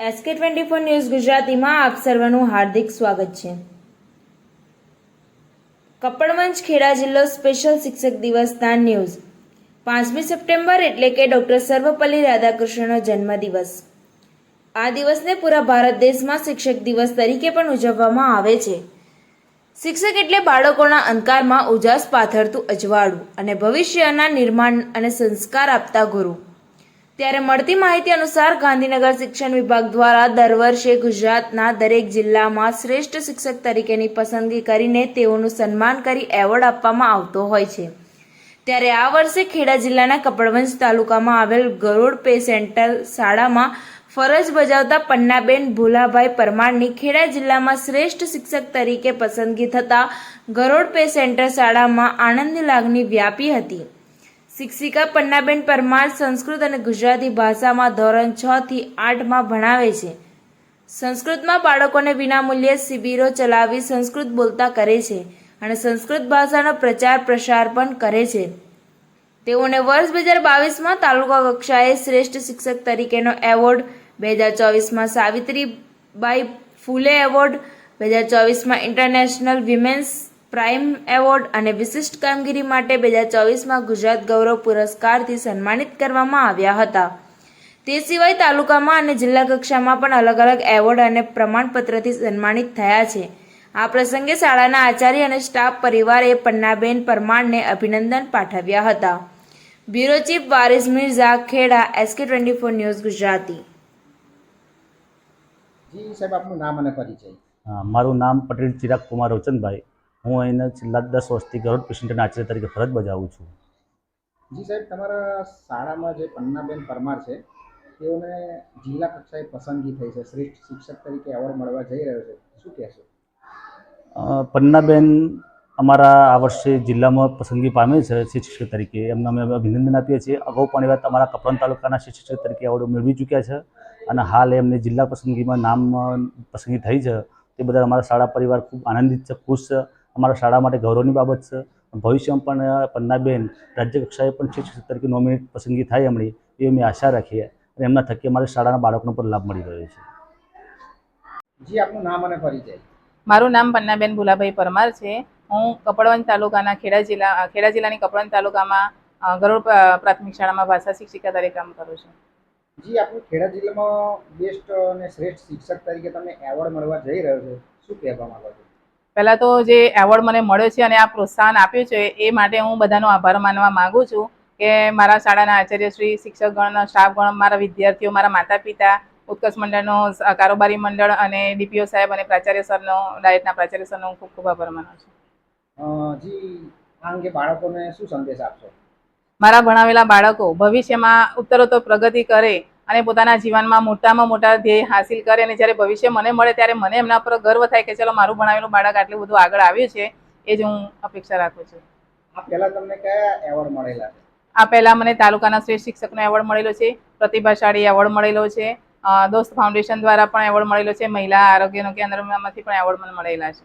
SK twenty four news ગુજરાતીમાં આપ સર્વનું હાર્દિક સ્વાગત છે. કપડવંજ ખેડા જિલ્લો સ્પેશિયલ શિક્ષક દિવસના ન્યૂઝ પાંચમી સપ્ટેમ્બર એટલે કે ડૉક્ટર સર્વપલ્લી રાધાકૃષ્ણનો જન્મદિવસ. આ દિવસને પૂરા ભારત દેશમાં શિક્ષક દિવસ તરીકે પણ ઉજવવામાં આવે છે. શિક્ષક એટલે બાળકોના અંધકારમાં ઉજાસ પાથરતું અજવાળું અને ભવિષ્યના નિર્માણ અને સંસ્કાર આપતા ગુરુ. ત્યારે મળતી માહિતી અનુસાર ગાંધીનગર શિક્ષણ વિભાગ દ્વારા દર વર્ષે ગુજરાતના દરેક જિલ્લામાં શ્રેષ્ઠ શિક્ષક તરીકેની પસંદગી કરીને તેઓનું સન્માન કરી એવોર્ડ આપવામાં આવતો હોય છે. ત્યારે આ વર્ષે ખેડા જિલ્લાના કપડવંજ તાલુકામાં આવેલ ગરોડ પે સેન્ટર શાળામાં ફરજ બજાવતા પન્નાબેન ભોલાભાઈ પરમારની ખેડા જિલ્લામાં શ્રેષ્ઠ શિક્ષક તરીકે પસંદગી થતાં ગરોડ પે સેન્ટર શાળામાં આનંદની લાગણી વ્યાપી હતી. શિક્ષિકા પન્નાબેન પરમાર સંસ્કૃત અને ગુજરાતી ભાષામાં ધોરણ છ થી આઠમાં ભણાવે છે. સંસ્કૃતમાં બાળકોને વિનામૂલ્યે શિબિરો ચલાવી સંસ્કૃત બોલતા કરે છે અને સંસ્કૃત ભાષાનો પ્રચાર પ્રસાર પણ કરે છે. તેઓને વર્ષ બે હજાર બાવીસમાં તાલુકા કક્ષાએ શ્રેષ્ઠ શિક્ષક તરીકેનો એવોર્ડ, બે હજાર ચોવીસમાં સાવિત્રીબાઈ ફૂલે એવોર્ડ, બે હજાર ચોવીસમાં ઇન્ટરનેશનલ વિમેન્સ પ્રાઇમ એવોર્ડ અને વિશિષ્ટ કામગીરી માટે બે હજાર ચોવીસમાં ગુજરાત ગૌરવ પુરસ્કારથી સન્માનિત કરવામાં આવ્યા હતા. તે સિવાય તાલુકામાં અને જિલ્લા કક્ષામાં પણ અલગ અલગ એવોર્ડ અને પ્રમાણપત્રથી સન્માનિત થયા છે. આ પ્રસંગે શાળાના આચાર્ય અને સ્ટાફ પરિવારે પન્નાબેન પરમારને અભિનંદન પાઠવ્યા હતા. Bureau chief Waris Mirza Kheda SK twenty four news Gujarati. જી સાહેબ આપનું નામ અને પરિચય. મારું નામ પટેલ ચિરાગ કુમાર રોચનભાઈ. હું અહીંના છેલ્લા દસ વર્ષથી ગરોડ પેશન્ટના આચાર્ય તરીકે ફરજ બજાવું છું. જી સાહેબ તમારા શાળામાં જે પન્નાબેન પરમાર છે તેઓને જિલ્લા કક્ષાએ પસંદગી થઈ છે. શ્રેષ્ઠ શિક્ષક તરીકે એવોર્ડ મળવા જઈ રહ્યો છે. શું કહેશો? પન્નાબેન અમારા આ વર્ષે જિલ્લામાં પસંદગી પામે છે શિક્ષક તરીકે. એમને અમે અભિનંદન આપીએ છીએ. અગાઉ પણ એવા તમારા કપરાન તાલુકાના શિક્ષક તરીકે એવોર્ડ મેળવી ચૂક્યા છે અને હાલ એમને જિલ્લા પસંદગીમાં નામ પસંદગી થઈ છે. તે બદલ અમારા શાળા પરિવાર ખૂબ આનંદિત છે ખુશ છે અમારા શાળા માટે ગૌરવની બાબત છે. ભવિષ્યમાં પણ પન્નાબેન રાજ્ય કક્ષાએ પણ શિક્ષક તરીકે નોમિનેટ પસંદગી થાય એમની એ અમે આશા રાખીએ અને એમના થકી અમારી શાળાના બાળકોનો પણ લાભ મળી રહ્યો છે. જી આપનું નામ અને પરિચય. મારું નામ પન્નાબેન ભુલાભાઈ પરમાર છે. હું કપડવંજ તાલુકાના ખેડા જિલ્લા ખેડા જિલ્લાની કપડવંજ તાલુકામાં ગરોડ ગરુડ પ્રાથમિક શાળામાં ભાષા શિક્ષિકા તરીકે કામ કરું છું. જી આપણું ખેડા જિલ્લામાં બેસ્ટ અને શ્રેષ્ઠ શિક્ષક તરીકે તમને એવોર્ડ મળવા જઈ રહ્યો છે. શું કહેવા માંગો છો? પહેલાં તો જે એવોર્ડ મને મળ્યો છે અને આ પ્રોત્સાહન આપ્યું છે એ માટે હું બધાનો આભાર માનવા માગું છું કે મારા શાળાના આચાર્ય શ્રી શિક્ષકગણ સ્ટાફગણ મારા વિદ્યાર્થીઓ મારા માતા પિતા ઉત્કર્ષ મંડળનો કારોબારી મંડળ અને ડીપીઓ સાહેબ અને પ્રાચાર્ય સરનો ડાયટના પ્રાચાર્ય સરનો હું ખૂબ ખૂબ આભાર માનું છું. જી આ અંગે બાળકોને શું સંદેશ આપશો? મારા ભણાવેલા બાળકો ભવિષ્યમાં ઉત્તરોત્તર પ્રગતિ કરે અને પોતાના જીવનમાં મોટામાં મોટા ધ્યેય હાસિલ કરે અને જ્યારે ભવિષ્ય મને મળે ત્યારે મને એમના પર ગર્વ થાય કે ચલો મારું ભણાવેલું બાળક આટલું બધું આગળ આવ્યું છે એ જ હું અપેક્ષા રાખું છું. આ પહેલા તમને કયા એવોર્ડ મળેલા આ પહેલા મને તાલુકાના શ્રેષ્ઠ શિક્ષકનો એવોર્ડ મળેલો છે પ્રતિભાશાળી એવોર્ડ મળેલો છે દોસ્ત ફાઉન્ડેશન દ્વારા પણ એવોર્ડ મળેલો છે મહિલા આરોગ્યનો કેન્દ્રમાંથી પણ એવોર્ડ મને મળેલા છે.